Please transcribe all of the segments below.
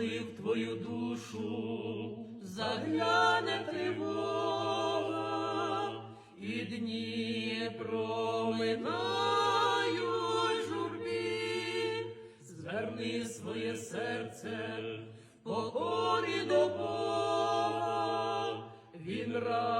коли в твою душу. Загляне тривога, і дні проминають журбі, зверни своє серце в покорі до Бога, Він радо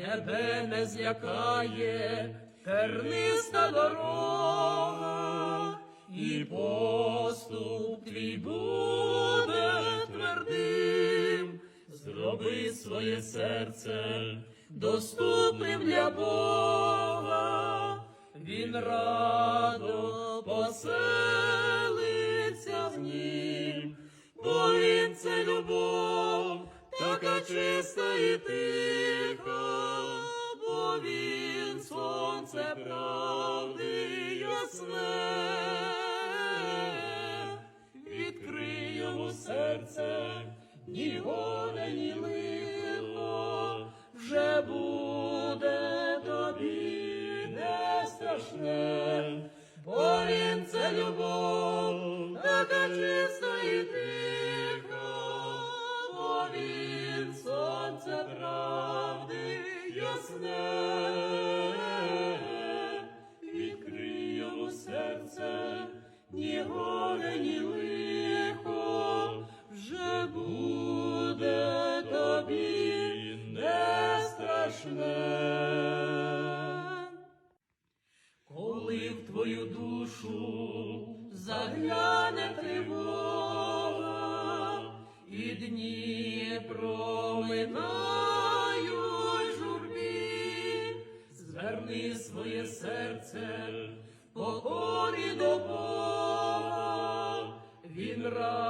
тебе не злякає терниста дорога, і поступ твій буде твердим, зроби своє серце доступним для Бога, він радо поселиться в нім, бо він це любов, така чиста і бо він сонце правди ясне, відкрий йому серце, ні горе, ні лихо, вже буде тобі не страшне, бо він це любов, така чиста і тиха, бо він сонце правди ясне, твою душу загляне тривога, і дні проминають журбі, зверни своє серце в покорі до Бога, він радо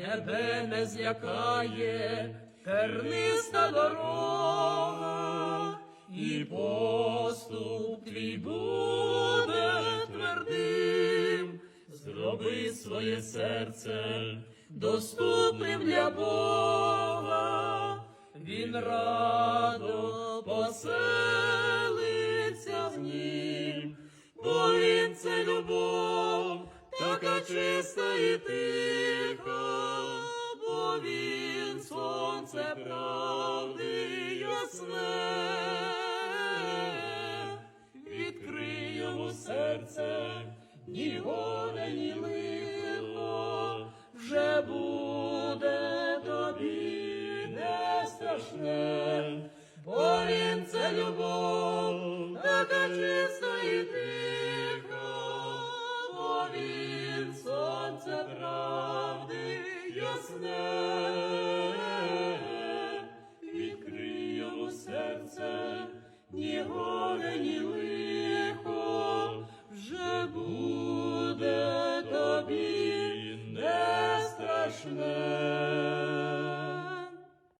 тебе не злякає терниста дорога, і поступ твій буде твердим, зроби своє серце доступним для Бога, він радо поселиться в нім, бо він це любов, така чиста і бо він сонце правди ясне, відкрий йому серце, ні горе, ні лихо, вже буде тобі не страшне, бо він це любов, така чиста і тиха,